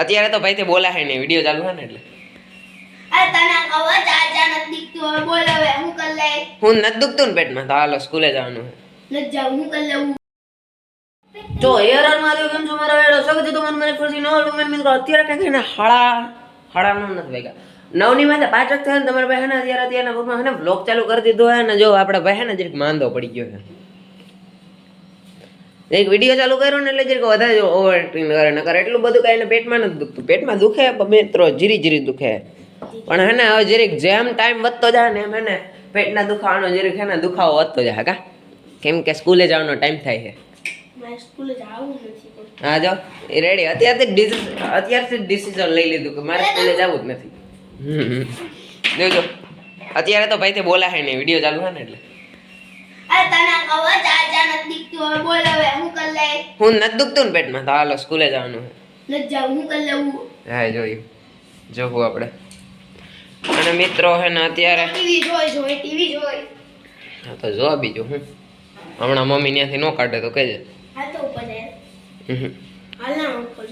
અત્યારે તો ભાઈ તે બોલાય નહીં. વીડિયો ચાલુ હોય ને એટલે. છે હું કર લે હું નથી દુખતું ને પેટમાં. તો હાલો સ્કૂલે જવાનું છે નથી જાઉં હું કર લેવું જો હેરાન માર્યો કેમ છો મારા વેડો સ્વાગત છે તમારું મારી ખુરશી નો મિત્રો અત્યારે કંઈક છે હળા હાડા નથી ભેગા નવની માં પાંચ ને તમારા ભાઈ હે ને અત્યારે અત્યારના ગ્રુપમાં હે ને બ્લોગ ચાલુ કરી દીધો હે ને જો આપણા ભાઈ હે ને જરીક માંદો પડી ગયો છે. એક વીડિયો ચાલુ કર્યો ને એટલે જરીક વધારે ઓવર એક્ટિંગ કરે. ન કરે એટલું બધું કાંઈ પેટમાં નથી દુખતું. પેટમાં દુખે પણ મિત્રો જીરી જીરી દુખે. પણ હે ને હવે જરીક જેમ ટાઈમ વધતો જાય ને એમ હે ને પેટના દુખાવાનો જરીક હે ને દુખાવો વધતો જાય કા? કેમ કે સ્કૂલે જવાનો ટાઈમ થાય છે. હા જો એ રેડી અત્યારથી અત્યારથી ડિસિઝન લઈ લીધું કે મારે સ્કૂલે જવું જ નથી. જોજો. અત્યારે તો ભાઈ તે હે નહીં. વીડિયો ચાલુ હે ને એટલે. અરે તને ખબર છે આ ચા નથી દીકતું હવે બોલ હવે હું કર લે હું નથી દુખતું ને પેટમાં તો હાલો સ્કૂલે જવાનું નથી જાઉં હું કર લેવું છે હા જોયું. જોવું આપણે. અને મિત્રો હે ને અત્યારે ટીવી જોઈ જોઈ ટીવી જોઈ. હા તો જો બીજું હું. હમણાં મમ્મી ત્યાંથી ન કાઢે તો કહેજે. હા તો ઉપર હમ. હાલ ના ઉપર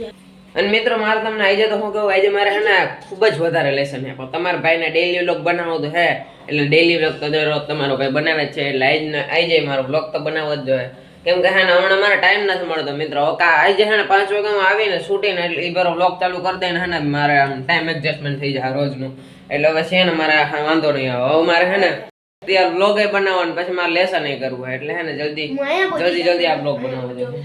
અને મિત્રો મારે તમને આજે તો હું કહું આજે મારે હે ને ખૂબ જ વધારે લેસન છે. પણ તમારા ભાઈને ડેઈલી વ્લોગ બનાવો તો હે એટલે ડેઈલી વ્લોગ તો દરરોજ તમારો ભાઈ બનાવે છે. એટલે આજ જાય મારો વ્લોગ તો બનાવવો જ જોઈએ. કેમ કે હેને હમણાં મારે ટાઈમ નથી મળતો મિત્રો. કા આજે હેને પાંચ વાગે હું આવીને છૂટીને એટલે એ બરો બ્લોક ચાલુ કરી દઈને હેને મારે આમ ટાઈમ એડજસ્ટમેન્ટ થઈ જાય રોજનું. એટલે હવે છે ને મારે વાંધો નહીં આવે. હવે મારે હેને ને બ્લોગ એ બનાવવાનું પછી મારે લેસન નહીં કરવું હોય. એટલે હેને જલ્દી જલ્દી જલ્દી આ બ્લોગ બનાવવો જોઈએ.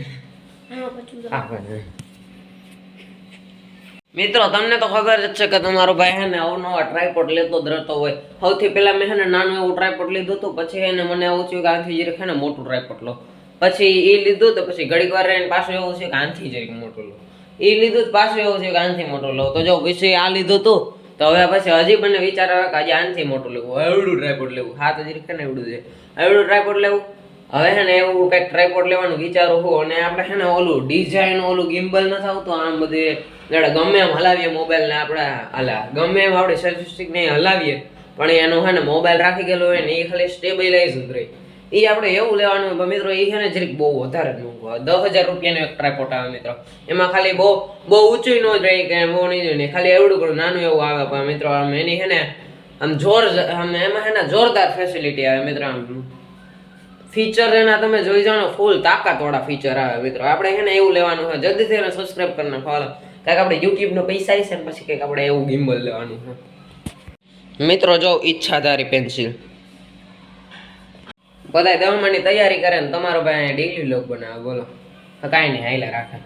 મિત્રો તમને તો ખબર જ છે કે તમારો ભાઈ હે ને અવનવા ટ્રાયપોડ લેતો જ રહેતો હોય. સૌથી પહેલા મેં હે ને નાનું એવું ટ્રાયપોડ લીધું હતું. પછી એને મને આવું થયું કે આથી જરીક હે ને મોટું ટ્રાયપોડ લો. પછી એ લીધું તો પછી ઘડીક વાર રહીને પાછું એવું છે કે આનથી જરીક મોટું લો. એ લીધું તો પાછું એવું છે કે આનથી મોટું લો. તો જો પછી આ લીધું તું, તો હવે પછી હજી મને વિચાર આવે કે આજે આનથી મોટું લેવું. એવડું ટ્રાયપોડ લેવું. હા, તો કે ને એવડું છે. એવડું ટ્રાયપોડ લેવું? હવે છે ને એવું કંઈક ટ્રાયપોડ લેવાનું વિચારું હું અને આપણે છે ને ઓલું ડિઝાઇન ઓલું ગિમ્બલ નથી આવતું. આમ બધે એટલે ગમે એમ હલાવીએ મોબાઈલ ને આપણે હાલા ગમે એમ આપણે સ્ટેટિસ્ટિક નહીં હલાવીએ. પણ એનું છે ને મોબાઈલ રાખી ગયેલો હોય ને એ ખાલી સ્ટેબિલાઇઝ રહે. એ આપણે એવું લેવાનું મિત્રો એ છે ને જરીક બહુ વધારે મોંઘું આવે. દસ હજાર રૂપિયાનો એક ટ્રાયપોટ આવે મિત્રો. એમાં ખાલી બહુ બહુ ઊંચું ન જ રહી, કે બહુ નહીં ને ખાલી એવડું ઘણું નાનું એવું આવે, પણ મિત્રો આમ એની છે ને, આમ જોર આમ એમાં છે ને જોરદાર ફેસિલિટી આવે મિત્રો આમ. ફીચર એના તમે જોઈ ને ફૂલ તાકાતવાળા ફીચર આવે મિત્રો. આપણે છે ને એવું લેવાનું હોય, જલ્દીથી એને સબસ્ક્રાઇબ કરી નાખો. હાલો. કાંઈક આપણે યુટ્યુબનો પૈસા છે ને પછી કંઈક આપણે એવું ગિમ્બલ લેવાનું છે મિત્રો જો ઈચ્છાધારી પેન્સિલ બધા દમણની તૈયારી કરે ને તમારો ભાઈ ડેલી લોક બનાવે, બોલો. કાંઈ નહીં હાઈલા રાખે.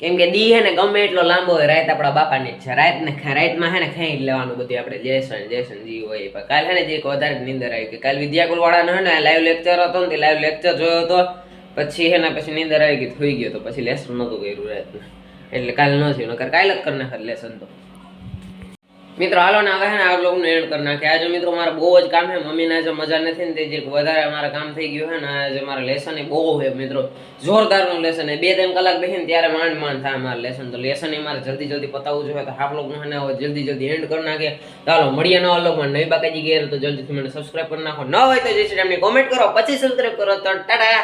કેમ કે દી હે ને ગમે એટલો લાંબો હોય, રાત આપણા બાપાની જ છે. રાત ને રાતમાં હે ને ખાઈ લેવાનું બધું આપણે જેસન જેસન જી હોય કાલ હે ને જે વધારે નીંદર આવી ગઈ. કાલ વિદ્યાકુલ વાળાનો હે ને લાઈવ લેક્ચર હતો ને લાઈવ લેક્ચર જોયો હતો. પછી હે ને પછી નીંદર આવી ગઈ થઈ ગયો તો. પછી લેસન નહોતું કર્યું રાતના. એટલે કાલ ન થયું, નકર કાલ જ કરી નાખત લેસન તો. મિત્રો, હાલો ને હવે આ બ્લોગનું એન્ડ કરી નાખે આજે મિત્રો મારે બહુ જ કામ છે મમ્મીને આજે મજા નથી ને તે વધારે મારા કામ થઈ ગયું છે ને, આજે મારે લેસન એ બહુ છે મિત્રો. જોરદારનું લેસન બે ત્રણ કલાક બેસીને ત્યારે માંડ માંડ થાય મારે લેસન તો લેસન એ મારે જલ્દી જલ્દી પતાવવું જોઈએ. તો આ લોકો હે ને હવે જલ્દી જલ્દી એન્ડ કરી નાખે હાલો, મળીએ નવા બ્લોગમાં નવી બાકાજી ગયા તો જલ્દીથી મને સબસ્ક્રાઈબ કરી નાખો. ન હોય તો જે છે એમની કોમેન્ટ કરો, પછી સબસ્ક્રાઈબ કરો. તો ટાટા!